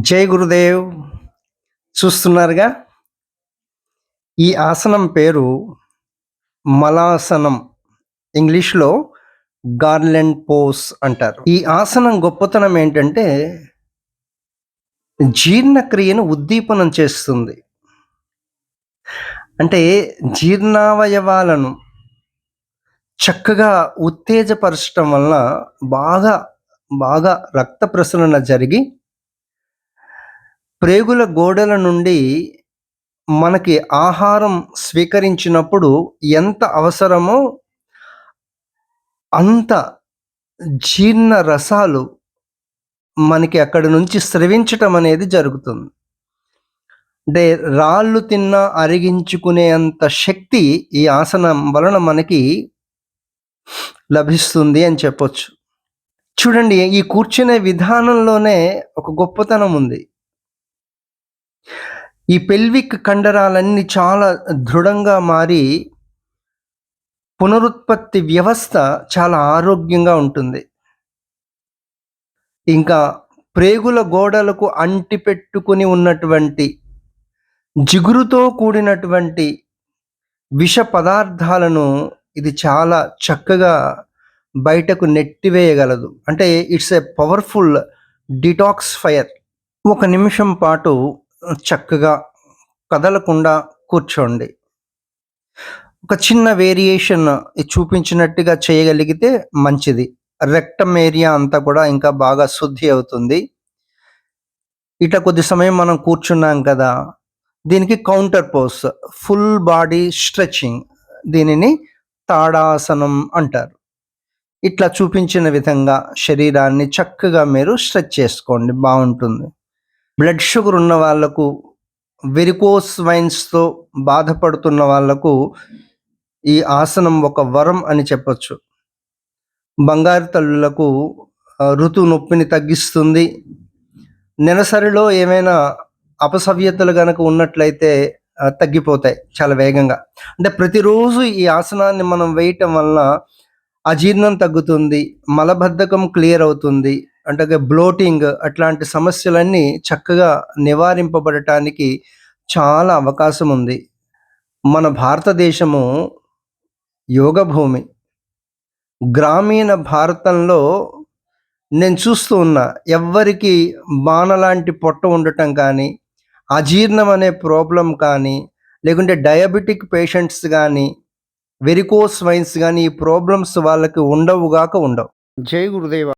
జై గురుదేవ్. చూస్తున్నారుగా? ఈ ఆసనం పేరు మలాసనం. ఇంగ్లీష్లో గార్లెండ్ పోస్ అంటారు. ఈ ఆసనం గొప్పతనం ఏంటంటే జీర్ణక్రియను ఉద్దీపనం చేస్తుంది. అంటే జీర్ణావయవాలను చక్కగా ఉత్తేజపరచడం వలన బాగా బాగా రక్త ప్రసరణ జరిగి ప్రేగుల గోడల నుండి మనకి ఆహారం స్వీకరించినప్పుడు ఎంత అవసరమో అంత జీర్ణ రసాలు మనకి అక్కడి నుంచి స్రవించటం అనేది జరుగుతుంది. అంటే రాళ్ళు తిన్నా అరిగించుకునేంత శక్తి ఈ ఆసనం వలన మనకి లభిస్తుంది అని చెప్పొచ్చు. చూడండి ఈ కూర్చునే విధానంలోనే ఒక గొప్పతనం ఉంది. ఈ పెల్విక్ కండరాలన్నీ చాలా దృఢంగా మారి పునరుత్పత్తి వ్యవస్థ చాలా ఆరోగ్యంగా ఉంటుంది. ఇంకా ప్రేగుల గోడలకు అంటిపెట్టుకుని ఉన్నటువంటి జిగురుతో కూడినటువంటి విష పదార్థాలను ఇది చాలా చక్కగా బయటకు నెట్టివేయగలదు. అంటే it's a powerful detox fire. ఒక నిమిషం పాటు చక్కగా కదలకుండా కూర్చోండి. ఒక చిన్న వేరియేషన్ చూపించినట్టుగా చేయగలిగితే మంచిది. రెక్టమ్ ఏరియా అంతా కూడా ఇంకా బాగా శుద్ధి అవుతుంది. ఇట్లా కొద్ది సమయం మనం కూర్చున్నాం కదా దీనికి counter pose full body stretching దీనిని తాడాసనం అంటారు. ఇట్లా చూపించిన విధంగా శరీరాన్ని చక్కగా మీరు స్ట్రెచ్ చేసుకోండి బాగుంటుంది. బ్లడ్ షుగర్ ఉన్న వాళ్ళకు వెరికోస్ వైన్స్తో బాధపడుతున్న వాళ్ళకు ఈ ఆసనం ఒక వరం అని చెప్పొచ్చు. బంగారు తల్లులకు ఋతు నొప్పిని తగ్గిస్తుంది. నెలసరిలో ఏమైనా అపసవ్యతలు కనుక ఉన్నట్లయితే తగ్గిపోతాయి చాలా వేగంగా. అంటే ప్రతిరోజు ఈ ఆసనాన్ని మనం వేయటం వలన అజీర్ణం తగ్గుతుంది మలబద్ధకం క్లియర్ అవుతుంది అంటే బ్లోటింగ్ అట్లాంటి సమస్యలన్నీ చక్కగా నివారింపబడటానికి చాలా అవకాశం ఉంది. మన భారతదేశము యోగ భూమి గ్రామీణ భారతంలో నేను చూస్తూ ఉన్నా ఎవ్వరికి బాణలాంటి పొట్ట ఉండటం కానీ అజీర్ణం అనే ప్రాబ్లం కానీ లేకుంటే డయాబెటిక్ పేషెంట్స్ కానీ వెరికోస్ వైన్స్ కానీ ఈ ప్రాబ్లమ్స్ వాళ్ళకి ఉండవుగాక ఉండవు. జై గురుదేవ.